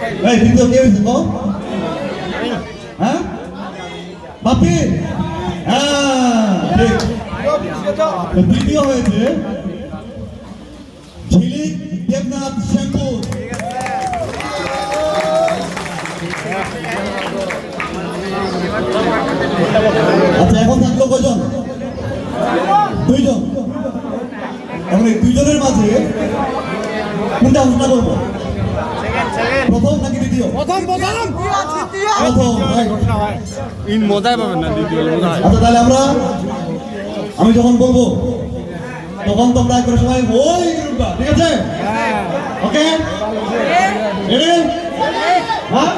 এই, দ্বিতীয় কে হয়েছে গো? হ্যাঁ? বাপি? হ্যাঁ তো দ্বিতীয় হয়েছে ঝিলিক দেবনাথ শ্যামপুর আচ্ছা এখন থাকল কজন? দুইজন। এখন এই দুইজনের মাঝে কোনটা ঘোষণা করব? প্রথম নাকি দ্বিতীয়? প্রথম প্রথম। প্রথম। ইন মজাই পাবেন না দ্বিতীয় আচ্ছা তাহলে আমরা আমি যখন বলব তখন তোমরা একবার সবাই ওই ঠিক আছে? ওকে? রেডি হ্যাঁ?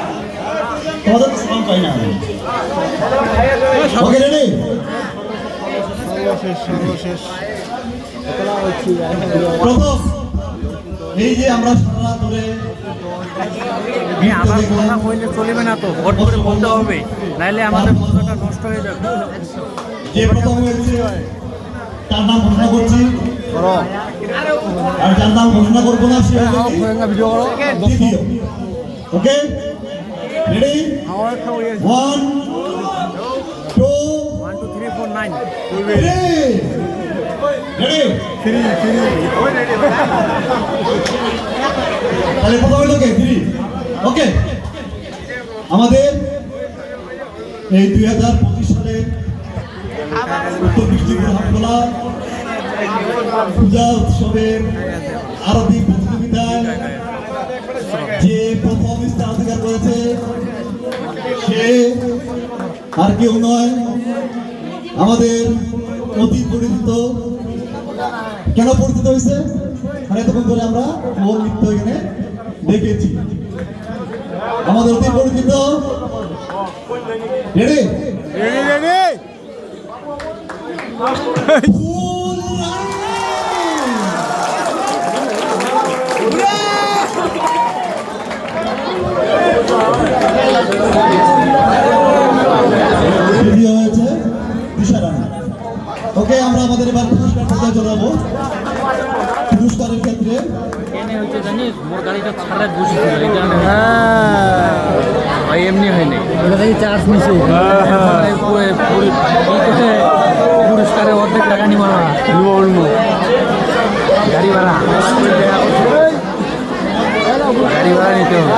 তোমাদের তো সাউন্ড পাই না ওকে রেডি প্রথম। এই যে আমরা সারা ধরে আবার কথা কইলে চলবে না তো ভোট করে বলতে হবে নাইলে আমাদের মজাটা নষ্ট হয়ে যাবে। যে প্রথম হয়েছে তার নাম ঘোষণা করছি। আর যার নাম ঘোষণা করব না সে হলো কি? Okay? Ready one two one two three four nine তাহলে প্রথম হলো কে? থ্রি ওকে আমাদের এই দুই হাজার পঁচিশ সালের উত্তর ডিস্ট্রিক্ট হাটখোলা পূজা উৎসবের আরতি প্রতিযোগিতায় যে প্রথম স্থান অধিকার করেছে, সে আর কেউ নয়, আমাদের অতি পরিচিত কেন পরিচিত হয়েছে? আর এতক্ষণ ধরে আমরা ওর নৃত্য এখানে দেখেছি। আমাদের অতি পরিচিত। রেডি রেডি রেডি ফুল দ্বিতীয় হয়েছে দিশা রানী ওকে আমরা আমাদের এবার পুরস্কার পর্যায়ে চলে যাব পুরস্কারের ক্ষেত্রে এমনি হয় থেকে চার্জ নিছে। পুরস্কারে অর্ধেক টাকা নিব না গাড়ি ভাড়া। গাড়ি ভাড়া নিতে হবে।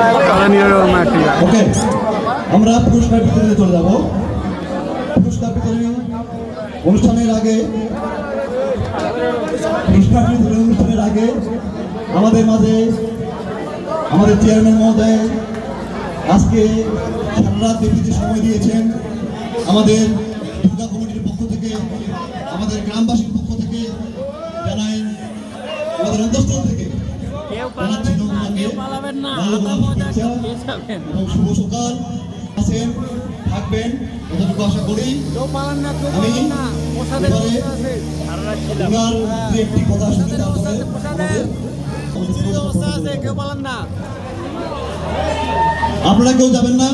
আমরা পুরস্কার বিতরণে চলে যাব। পুরস্কার বিতরণী অনুষ্ঠানের আগে পুরস্কার বিতরণী অনুষ্ঠানের আগে আমাদের মাঝে আমাদের চেয়ারম্যান মহোদয় আজকে সারা রাত সময় দিয়েছেন আমাদের দুর্গা কমিটির পক্ষ থেকে আমাদের গ্রামবাসীর পক্ষ থেকে জানাই আমাদের অন্তঃস্থল থেকে জানাচ্ছি এবং শুভ সকাল। আছেন থাকবেন, এতটুকু আশা করি। আমি এবারে দু একটি কথা শুনে তারপরে আপনারা কেউ যাবেন না।